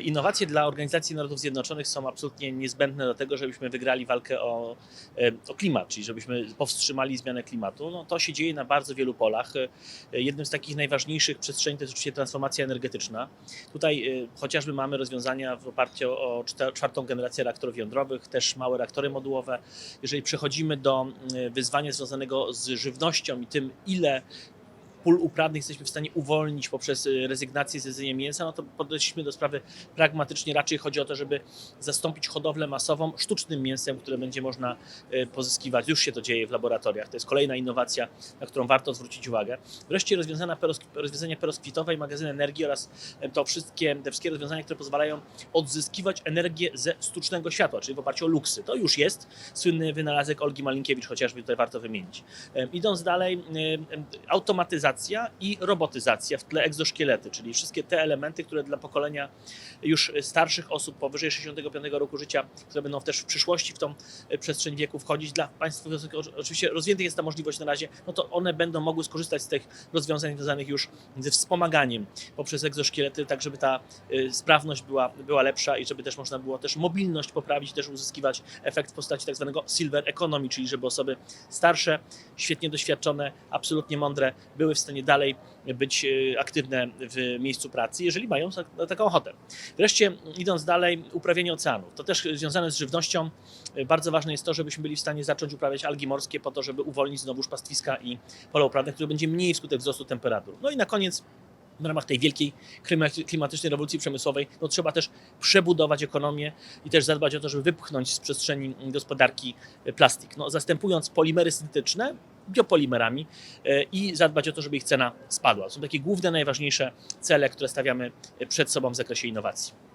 Innowacje dla Organizacji Narodów Zjednoczonych są absolutnie niezbędne do tego, żebyśmy wygrali walkę o, e, o klimat, czyli żebyśmy powstrzymali zmianę klimatu. No, to się dzieje na bardzo wielu polach. E, Jednym z takich najważniejszych przestrzeni to jest oczywiście transformacja energetyczna. Tutaj e, chociażby mamy rozwiązania w oparciu o czwartą generację reaktorów jądrowych, też małe reaktory modułowe. Jeżeli przechodzimy do wyzwania związanego z żywnością i tym, ile pól uprawnych jesteśmy w stanie uwolnić poprzez y, rezygnację z jedzenia mięsa, no to podeszliśmy do sprawy pragmatycznie. Raczej chodzi o to, żeby zastąpić hodowlę masową sztucznym mięsem, które będzie można y, pozyskiwać. Już się to dzieje w laboratoriach. To jest kolejna innowacja, na którą warto zwrócić uwagę. Wreszcie rozwiązania, rozwiązania peroskwitowe i magazyn energii oraz y, to wszystkie, te wszystkie rozwiązania, które pozwalają odzyskiwać energię ze sztucznego światła, czyli w oparciu o luksy. To już jest słynny wynalazek Olgi Malinkiewicz, chociażby tutaj warto wymienić. Idąc dalej, em, i robotyzacja w tle egzoszkielety, czyli wszystkie te elementy, które dla pokolenia już starszych osób powyżej 65 roku życia, które będą też w przyszłości w tą e, przestrzeń wieku wchodzić, dla państw oczywiście rozwiniętych jest ta możliwość na razie, no to one będą mogły skorzystać z tych rozwiązań związanych już ze wspomaganiem poprzez egzoszkielety, tak żeby ta e, sprawność była, była lepsza i żeby też można było też mobilność poprawić, też uzyskiwać efekt w postaci tak zwanego silver economy, czyli żeby osoby starsze, świetnie doświadczone, absolutnie mądre były w stanie dalej być e, aktywne w miejscu pracy, jeżeli mają tak- na taką ochotę. Wreszcie, idąc dalej, uprawianie oceanów. To też związane z żywnością. E, Bardzo ważne jest to, żebyśmy byli w stanie zacząć uprawiać algi morskie po to, żeby uwolnić znowuż pastwiska i pola uprawne, które będzie mniej wskutek wzrostu temperatur. No i na koniec w ramach tej wielkiej klima- klimatycznej rewolucji przemysłowej, no trzeba też przebudować ekonomię i też zadbać o to, żeby wypchnąć z przestrzeni gospodarki e, plastik. No, zastępując polimery syntetyczne biopolimerami e, i zadbać o to, żeby ich cena spadła. Są takie główne, najważniejsze cele, które stawiamy e, przed sobą w zakresie innowacji.